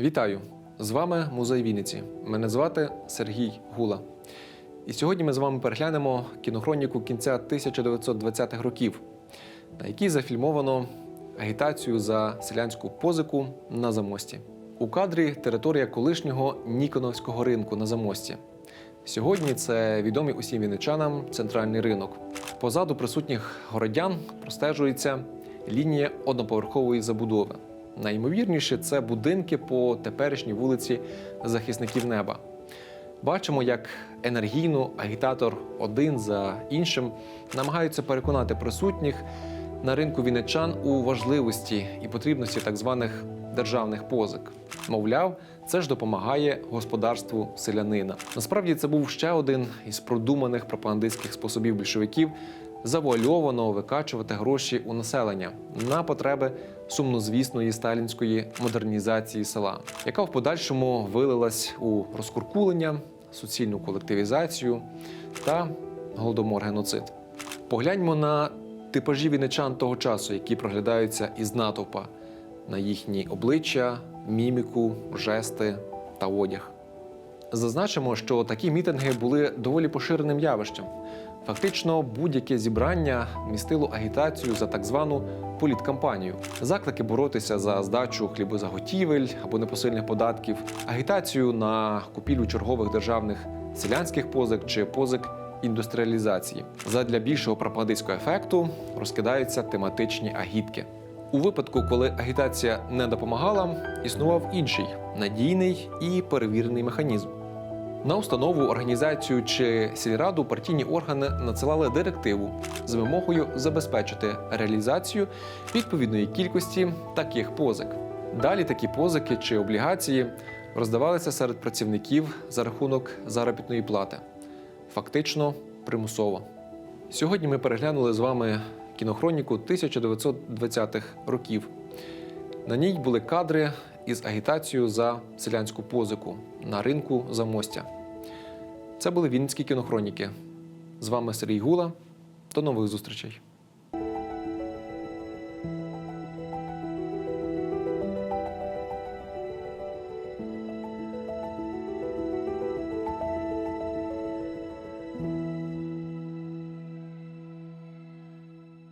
Вітаю! З вами музей Вінниці. Мене звати Сергій Гула. І сьогодні ми з вами переглянемо кінохроніку кінця 1920-х років, на якій зафільмовано агітацію за селянську позику на замості. У кадрі територія колишнього Ніконовського ринку на замості. Сьогодні це відомий усім вінничанам центральний ринок. Позаду присутніх городян простежується лінія одноповерхової забудови. Найімовірніше це будинки по теперішній вулиці захисників неба. Бачимо, як енергійно агітатор один за іншим намагаються переконати присутніх на ринку вінничан у важливості і потрібності так званих державних позик. Мовляв, це ж допомагає господарству селянина. Насправді це був ще один із продуманих пропагандистських способів більшовиків завуальовано викачувати гроші у населення на потреби сумнозвісної сталінської модернізації села, яка в подальшому вилилась у розкуркулення, суцільну колективізацію та голодомор геноцид. Погляньмо на типажі вінничан того часу, які проглядаються із натовпа, на їхні обличчя, міміку, жести та одяг. Зазначимо, що такі мітинги були доволі поширеним явищем. Фактично, будь-яке зібрання містило агітацію за так звану політкампанію, заклики боротися за здачу хлібозаготівель або непосильних податків, агітацію на купівлю чергових державних селянських позик чи позик індустріалізації. Задля більшого пропагандистського ефекту розкидаються тематичні агітки. У випадку, коли агітація не допомагала, існував інший надійний і перевірений механізм. На установу, організацію чи сільраду партійні органи надсилали директиву з вимогою забезпечити реалізацію відповідної кількості таких позик. Далі такі позики чи облігації роздавалися серед працівників за рахунок заробітної плати, фактично примусово. Сьогодні ми переглянули з вами кінохроніку 1920-х років. На ній були кадри із агітацією за селянську позику на ринку Замостя. Це були Вінницькі кінохроніки. З вами Сергій Гула. До нових зустрічей.